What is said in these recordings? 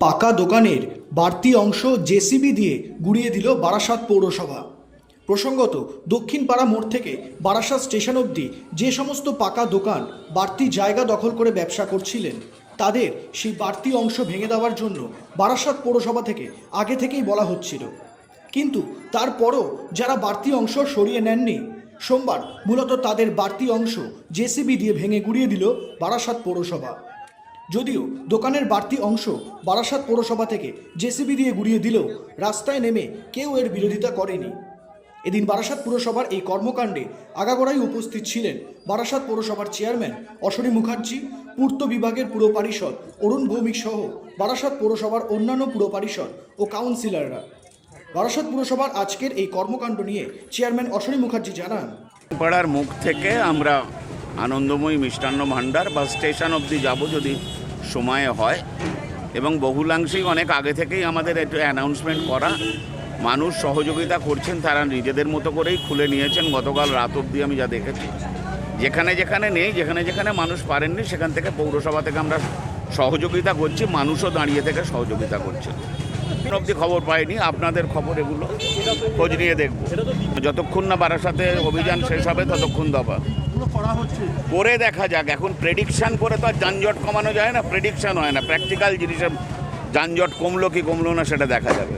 পাকা দোকানের বাড়তি অংশ জেসিবি দিয়ে গুড়িয়ে দিল বারাসাত পৌরসভা। প্রসঙ্গত দক্ষিণ পাড়া মোড় থেকে বারাসাত স্টেশন অবধি যে সমস্ত পাকা দোকান বাড়তি জায়গা দখল করে ব্যবসা করছিলেন, তাদের সেই বাড়তি অংশ ভেঙে দেওয়ার জন্য বারাসাত পৌরসভা থেকে আগে থেকেই বলা হচ্ছিল। কিন্তু তারপরও যারা বাড়তি অংশ সরিয়ে নেননি, সোমবার মূলত তাদের বাড়তি অংশ জেসিবি দিয়ে ভেঙে গুড়িয়ে দিল বারাসাত পৌরসভা। যদিও দোকানের বাড়তি অংশ বারাসাত পৌরসভা থেকে জেসিবি দিয়ে গুড়িয়ে দিলেও রাস্তায় নেমে কেউ এর বিরোধিতা করেনি। এদিন বারাসাত পুরসভার এই কর্মকাণ্ডে আগাগোড়াই উপস্থিত ছিলেন বারাসাত পৌরসভার চেয়ারম্যান অশরী মুখার্জি, পূর্ত বিভাগের পুর পরিষদ অরুণ ভৌমিক সহ বারাসাত পৌরসভার অন্যান্য পুর পরিষদ ও কাউন্সিলররা। বারাসাত পুরসভার আজকের এই কর্মকাণ্ড নিয়ে চেয়ারম্যান অশরী মুখার্জি জানান। পাড়ার মুখ থেকে আমরা আনন্দময়ী মিষ্টান্ন ভাণ্ডার বা স্টেশন অবধি যাব যদি সময় হয়। এবং বহুলাংশেই অনেক আগে থেকেই আমাদের একটু অ্যানাউন্সমেন্ট করা। মানুষ সহযোগিতা করছেন, তারা নিজেদের মতো করেই খুলে নিয়েছেন। গতকাল রাত অবধি আমি যা দেখেছি, যেখানে যেখানে নেই, যেখানে যেখানে মানুষ পারেননি, সেখান থেকে পৌরসভা থেকে আমরা সহযোগিতা করছি, মানুষও দাঁড়িয়ে থেকে সহযোগিতা করছে। অবধি খবর পাইনি, আপনাদের খবর এগুলো। খোঁজ নিয়ে দেখব। যতক্ষণ না বারাসাতে অভিযান শেষ হবে, ততক্ষণ দফা। করে দেখা যাক। এখন প্রেডিকশান করে তো আর যানজট কমানো যায় না প্রেডিকশান হয় না। প্র্যাকটিক্যাল জিনিসের যানজট কমলো কি কমলো না সেটা দেখা যাবে।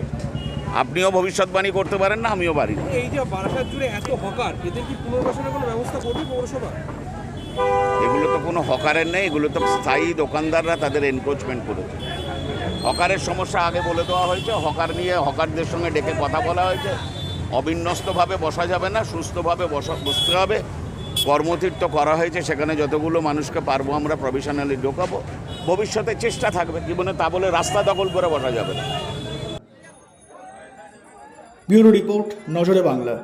আপনিও ভবিষ্যৎবাণী করতে পারেন না আমিও পারি এই যে বারাসাত জুড়ে এত হকার এদের কি পুনর্বাসনের কোনো ব্যবস্থা করবে পৌরসভা? এগুলো তো কোনো হকারের নেই এগুলো তো স্থায়ী দোকানদাররা তাদের এনক্রোচমেন্ট করেছে। হকারের সমস্যা আগে বলে দেওয়া হয়েছে হকার নিয়ে হকারদের সঙ্গে ডেকে কথা বলা হয়েছে। অবিন্যস্তভাবে বসা যাবে না সুস্থভাবে বসা বসতে হবে। কর্মতীর্থ করা হয়েছে, সেখানে যতগুলো মানুষকে পারব আমরা প্রভিশনালি ঢোকাবো। ভবিষ্যতে চেষ্টা থাকবে, জীবনে তা বলে রাস্তা দখল করে বসা যাবে না। ব্যুরো রিপোর্ট, নজরে বাংলা।